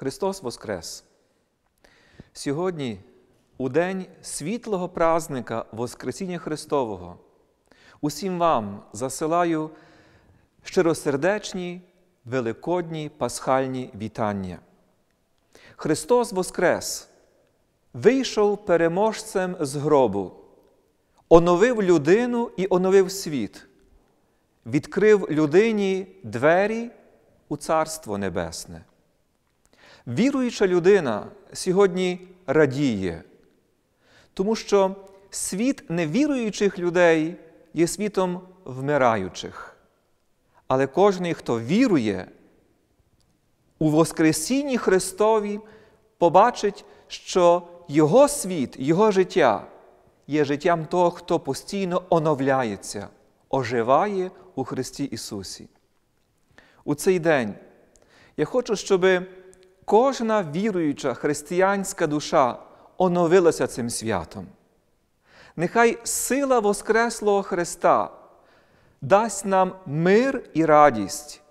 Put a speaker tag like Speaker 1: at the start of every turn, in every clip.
Speaker 1: Христос Воскрес! Сьогодні, у день світлого празника Воскресіння Христового, усім вам засилаю щиросердечні, великодні пасхальні вітання. Христос Воскрес! Вийшов переможцем з гробу, оновив людину і оновив світ, відкрив людині двері у Царство Небесне. Віруюча людина сьогодні радіє, тому що світ невіруючих людей є світом вмираючих. Але кожен, хто вірує у Воскресінні Христові, побачить, що Його світ, Його життя є життям того, хто постійно оновляється, оживає у Христі Ісусі. У цей день я хочу, щоб кожна віруюча християнська душа оновилася цим святом. Нехай сила Воскреслого Христа дасть нам мир і радість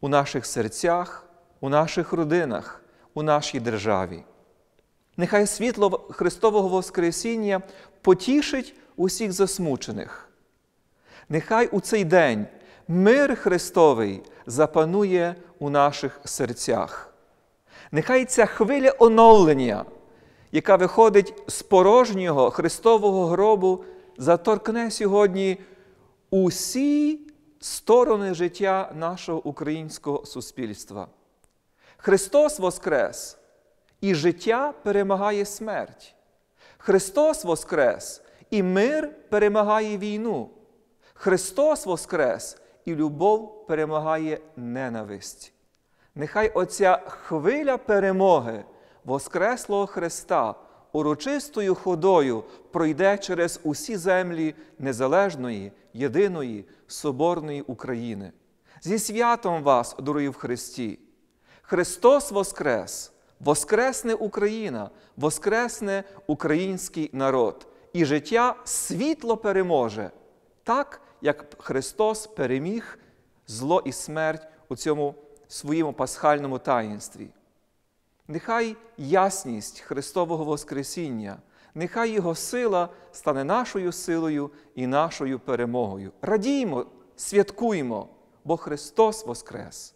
Speaker 1: у наших серцях, у наших родинах, у нашій державі. Нехай світло Христового Воскресіння потішить усіх засмучених. Нехай у цей день мир Христовий запанує у наших серцях. Нехай ця хвиля оновлення, яка виходить з порожнього Христового гробу, заторкне сьогодні усі сторони життя нашого українського суспільства. Христос Воскрес! І життя перемагає смерть. Христос Воскрес, і мир перемагає війну. Христос Воскрес, і любов перемагає ненависть. Нехай оця хвиля перемоги Воскреслого Христа урочистою ходою пройде через усі землі незалежної, єдиної, соборної України. Зі святом вас, дорогі в Христі! Христос Воскрес! Воскресне Україна, воскресне український народ, і життя світло переможе, так як Христос переміг зло і смерть у цьому своєму пасхальному таїнстві. Нехай ясність Христового Воскресіння, нехай Його сила стане нашою силою і нашою перемогою. Радіймо, святкуємо, бо Христос Воскрес,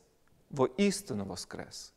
Speaker 1: воістину Воскрес!